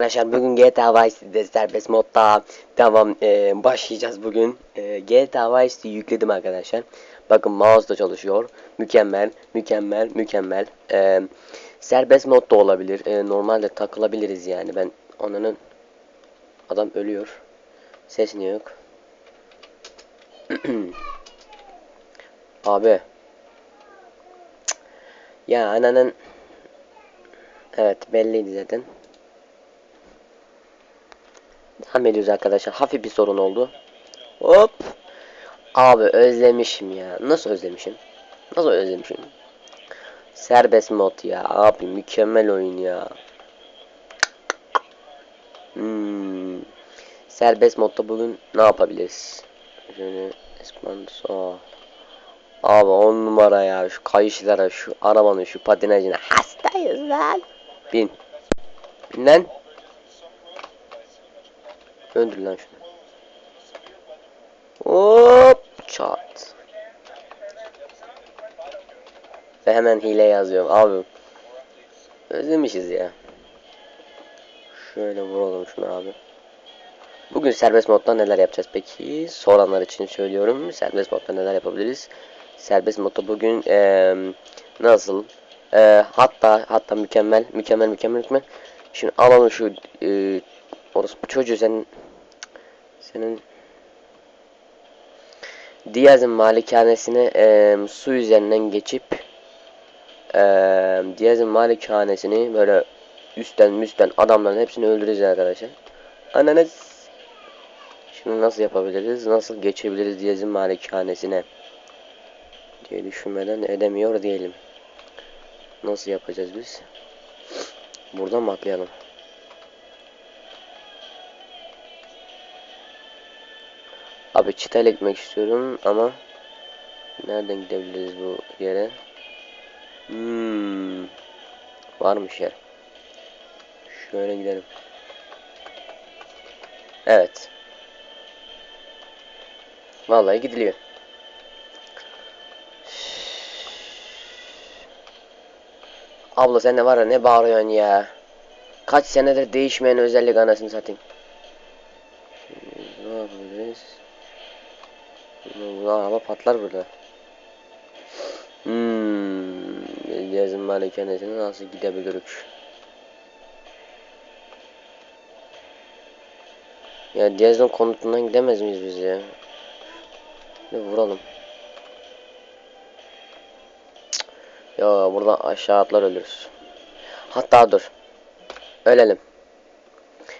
Arkadaşlar bugün GTA Vice City'de serbest modda devam e, başlayacağız bugün. E, GTA Vice City'yi yükledim arkadaşlar. Bakın mouse da çalışıyor. Mükemmel, mükemmel, mükemmel. E, serbest modda olabilir. E, normalde takılabiliriz yani. Ben onun adam ölüyor. Ses niye yok? Abi. Ya ananın Evet belliydi zaten. Devam ediyoruz arkadaşlar. Hafif bir sorun oldu. Hop. Abi özlemişim ya. Nasıl özlemişim? Nasıl özlemişim? Serbest mod ya. Abi mükemmel oyun ya. Hmm. Serbest modda bugün ne yapabiliriz? Şöyle sponsor. Abi on numara ya. Şu kayışlara, şu arabanın, şu patinajına hastayız lan. Bin. Bin lan. Öldür lan şunu. Hop çat. Ve hemen hile yazıyorum abi. Özlemişiz ya. Şöyle vuralım şunu abi. Bugün serbest modda neler yapacağız peki? Soranlar için söylüyorum. Serbest modda neler yapabiliriz? Serbest modda bugün eee, nasıl? Eee, hatta hatta mükemmel mükemmel mükemmel mükemmel. Şimdi alalım şu eee orası bu çocuğu senin senin Diaz'ın malikanesine eee, su üzerinden geçip eee Diaz'ın malikanesini böyle üstten müstten adamların hepsini öldüreceğiz arkadaşlar. Ananız Şimdi nasıl yapabiliriz? Nasıl geçebiliriz Diaz'ın malikanesine? diye düşünmeden edemiyor diyelim. Nasıl yapacağız biz? Buradan mı atlayalım? Abi çitayla gitmek istiyorum ama nereden gidebiliriz bu yere? Hmm. Varmış yer. Şöyle gidelim. Evet. Vallahi gidiliyor. Abla sen de var ya ne bağırıyorsun ya. Kaç senedir değişmeyen özellik anasını satayım. Şimdi ne yapabiliriz? Araba patlar burada. Hmm, yazın malikanesine nasıl gidebiliriz? Ya Diaz'ın konutundan gidemez miyiz biz ya? Ne vuralım. Ya burada aşağı atlar ölürüz. Hatta dur. Ölelim.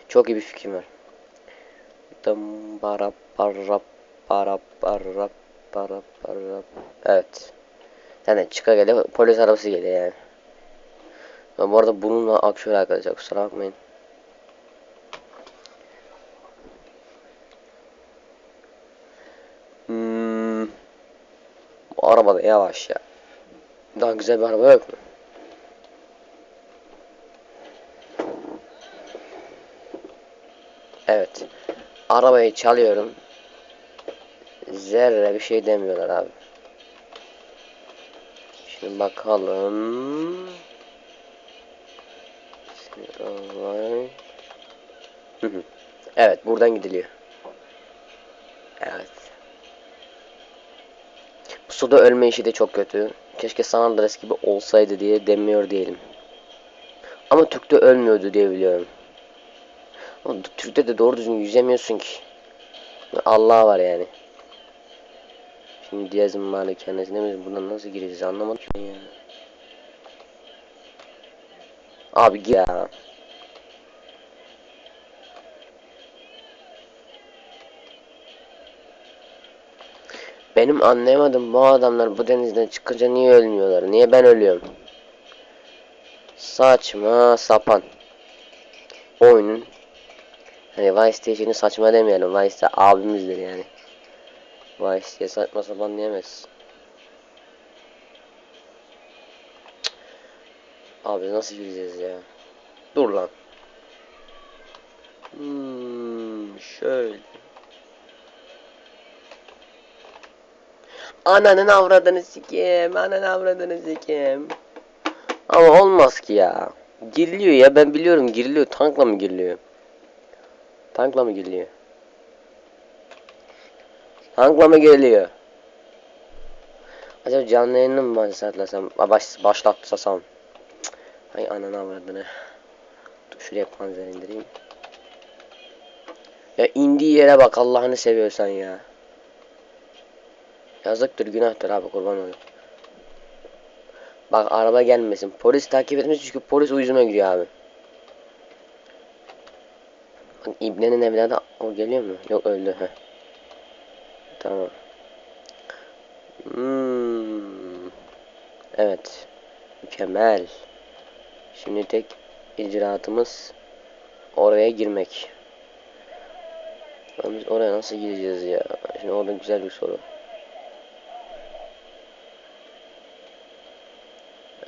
Çok iyi bir fikrim var. Dım bara bara bara bara bara bara. Evet. Yani çıka gele polis arabası geliyor yani. Ben bu arada bununla akşam arkadaşlar kusura bakmayın. Hmm. Bu araba da yavaş ya. Daha güzel bir araba yok mu? Evet. Arabayı çalıyorum. Zerre bir şey demiyorlar abi. Şimdi bakalım. Evet buradan gidiliyor. Evet. Bu suda ölme işi de çok kötü. Keşke San Andreas gibi olsaydı diye demiyor diyelim. Ama Türk'te ölmüyordu diye biliyorum. Ama Türk'te de doğru düzgün yüzemiyorsun ki. Allah var yani. Şimdi Diaz'ın malikanesine biz buradan nasıl gireceğiz anlamadım ki ya. Abi ya. Benim anlayamadım bu adamlar bu denizden çıkınca niye ölmüyorlar? Niye ben ölüyorum? Saçma sapan. Oyunun Hani Vice Station'ı saçma demeyelim. Vice de abimizdir yani. Vice diye saçma sapan diyemez. Abi nasıl gireceğiz ya? Dur lan. Hmm, şöyle. Ananın avradını sikeyim. Ananın avradını sikeyim. Ama olmaz ki ya. Giriliyor ya ben biliyorum giriliyor. Tankla mı giriliyor? Tankla mı giriliyor? Tankla mı giriliyor? Acaba canlı yayını mı başlatlasam? Aa, Baş, başlatlasam? Cık, Hay ananı avradını. Dur şuraya panzer indireyim. Ya indiği yere bak Allah'ını seviyorsan ya. Yazıktır günahtır abi kurban olayım. Bak araba gelmesin. Polis takip etmiş çünkü polis uyuzuma gidiyor abi. Bak İbne'nin evladı o geliyor mu? Yok öldü. Heh. Tamam. Hmm. Evet. Mükemmel. Şimdi tek icraatımız oraya girmek. Ama Biz oraya nasıl gideceğiz ya? Şimdi orada güzel bir soru.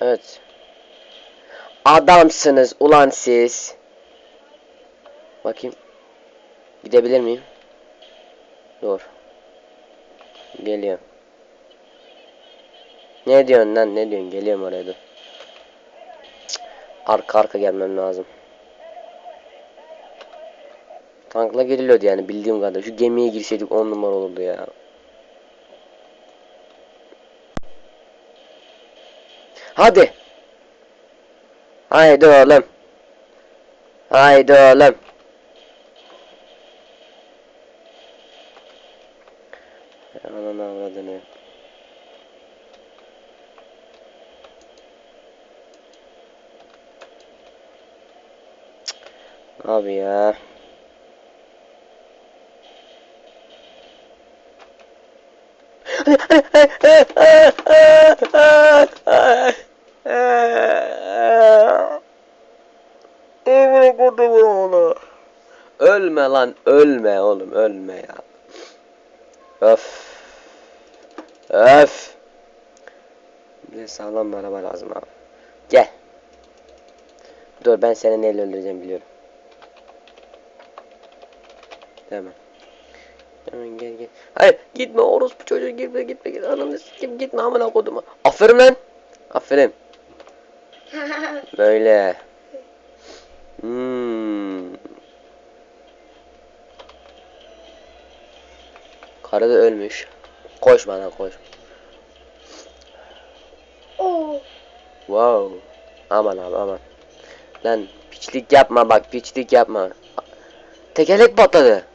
Evet. Adamsınız ulan siz. Bakayım. Gidebilir miyim? Dur. Geliyor. Ne diyorsun lan ne diyorsun? Geliyorum oraya dur. Cık, Arka arka gelmem lazım. Tankla geliliyordu yani bildiğim kadar. Şu gemiye girseydik 10 numara olurdu ya. Hadi. Haydi oğlum. Haydi oğlum. Ananı avradını. Cık, Abi ya. Emre kodumun oğlu. Ölme lan ölme oğlum ölme ya. Öf. Öf. Bize sağlam bir araba lazım abi. Gel. Dur ben seni neyle öldüreceğim biliyorum. Hemen. Hemen gel gel. Hayır gitme orospu çocuğu gitme gitme gitme ananı sikim gitme amına koduma. Aferin lan. Aferin. Böyle. Hmm. Karı da ölmüş. Koş bana koş. Oo. Wow. Aman abi aman. Lan piçlik yapma bak piçlik yapma. Tekerlek patladı.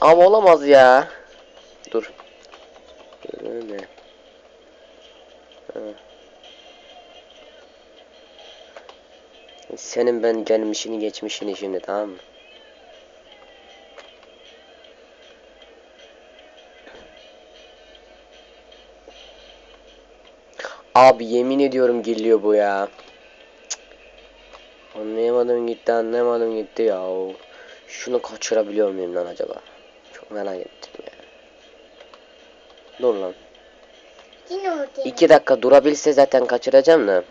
Ama olamaz ya. Dur. Ha. Senin ben gelmişini geçmişini şimdi tamam mı? Abi yemin ediyorum geliyor bu ya. Cık. Anlayamadım gitti anlayamadım gitti ya. Şunu kaçırabiliyor muyum lan acaba? Merak ettim ya. Dur lan. Yine orada. İki dakika durabilse zaten kaçıracağım da.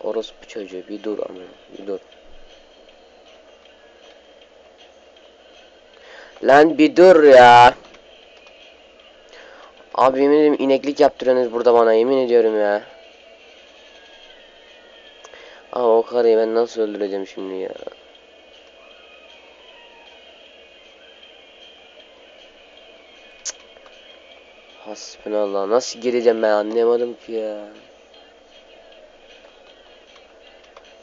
Orospu çocuğu bir dur ama bir dur. Lan bir dur ya. Abi yemin ederim ineklik yaptırıyorsunuz burada bana yemin ediyorum ya. Aa o karıyı ben nasıl öldüreceğim şimdi ya. Hasbinallah nasıl gireceğim ben anlayamadım ki ya.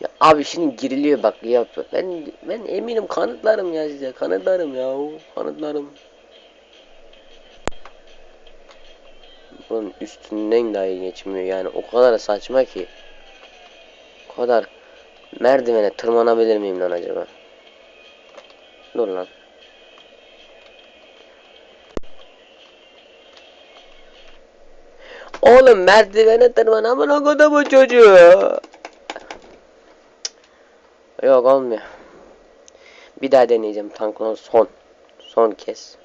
Ya abi şimdi giriliyor bak yap. Ben ben eminim kanıtlarım ya size. Kanıtlarım ya. Kanıtlarım. Bunun üstünden dahi geçmiyor yani o kadar saçma ki. O kadar merdivene tırmanabilir miyim lan acaba? Dur lan. Oğlum merdivene tırman amına kodumu çocuğu. Yok olmuyor. Bir daha deneyeceğim tankla son. Son kez.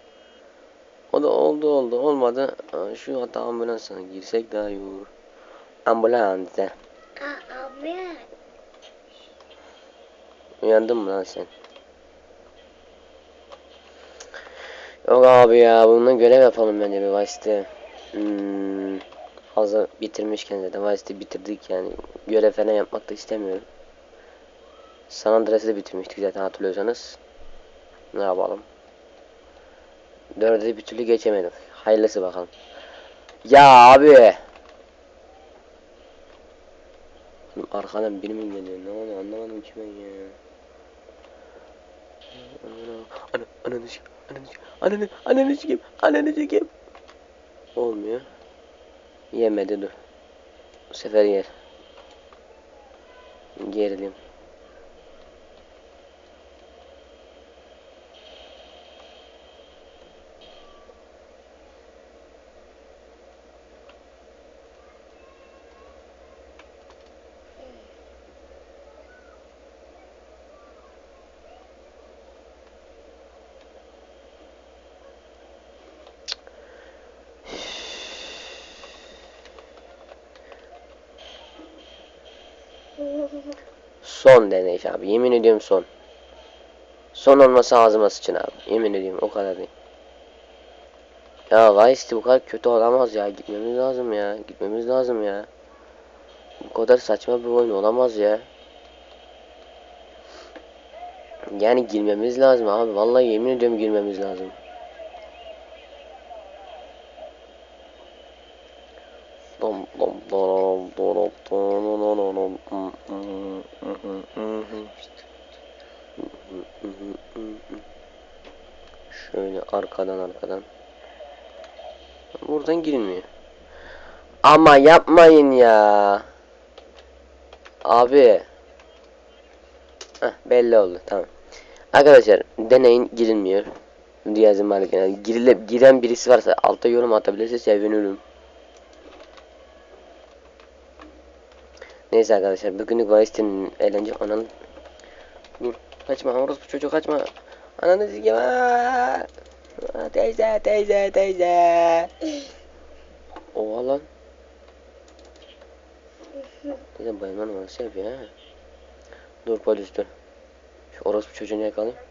O da oldu oldu olmadı. Şu hatta ambulansına girsek daha iyi olur. Ambulansa. Abi. Uyandın mı lan sen? Yok abi ya bununla görev yapalım bence bir başta. Hmm. Hazır bitirmişken zaten Vice'de bitirdik yani. Görev falan yapmak da istemiyorum. San Andreas'ı da bitirmiştik zaten hatırlıyorsanız. Ne yapalım? Dörde bir türlü geçemedik. Hayırlısı bakalım. Ya abi. Arkadan biri mi geliyor? Ne oluyor anlamadım ki ben ya. Ana, ana, ananı ananı ananı, ananı ananı sikeyim. Olmuyor. Yemedi dur. Bu sefer yer. Gerilim. Son deneyiş abi. Yemin ediyorum son. Son olması ağzıma sıçın abi. Yemin ediyorum o kadar değil. Ya Vice'di bu kadar kötü olamaz ya. Gitmemiz lazım ya. Gitmemiz lazım ya. Bu kadar saçma bir oyun olamaz ya. Yani girmemiz lazım abi. Vallahi yemin ediyorum girmemiz lazım. Arkadan arkadan. Buradan girilmiyor. Ama yapmayın ya. Abi. Heh, belli oldu tamam. Arkadaşlar deneyin girilmiyor. Diyazım malikane. Girile, giren birisi varsa alta yorum atabilirse sevinirim. Neyse arkadaşlar bugünlük Vice'nin eğlence ananı Dur kaçma orospu çocuk kaçma Ananı sikeyim Teyze teyze teyze. Oha lan. Teyze bayılma numarası yapıyor ha. Dur polis dur. Şu orospu çocuğunu yakalayayım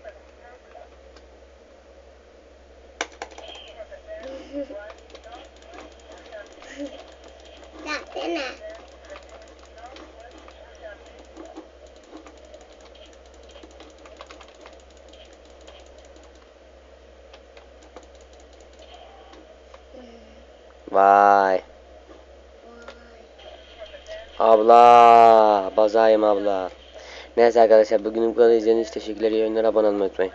Vay Abla Bazayım abla Neyse arkadaşlar bugünün bu kadar izlediğiniz için teşekkürler. İyi abone olmayı unutmayın.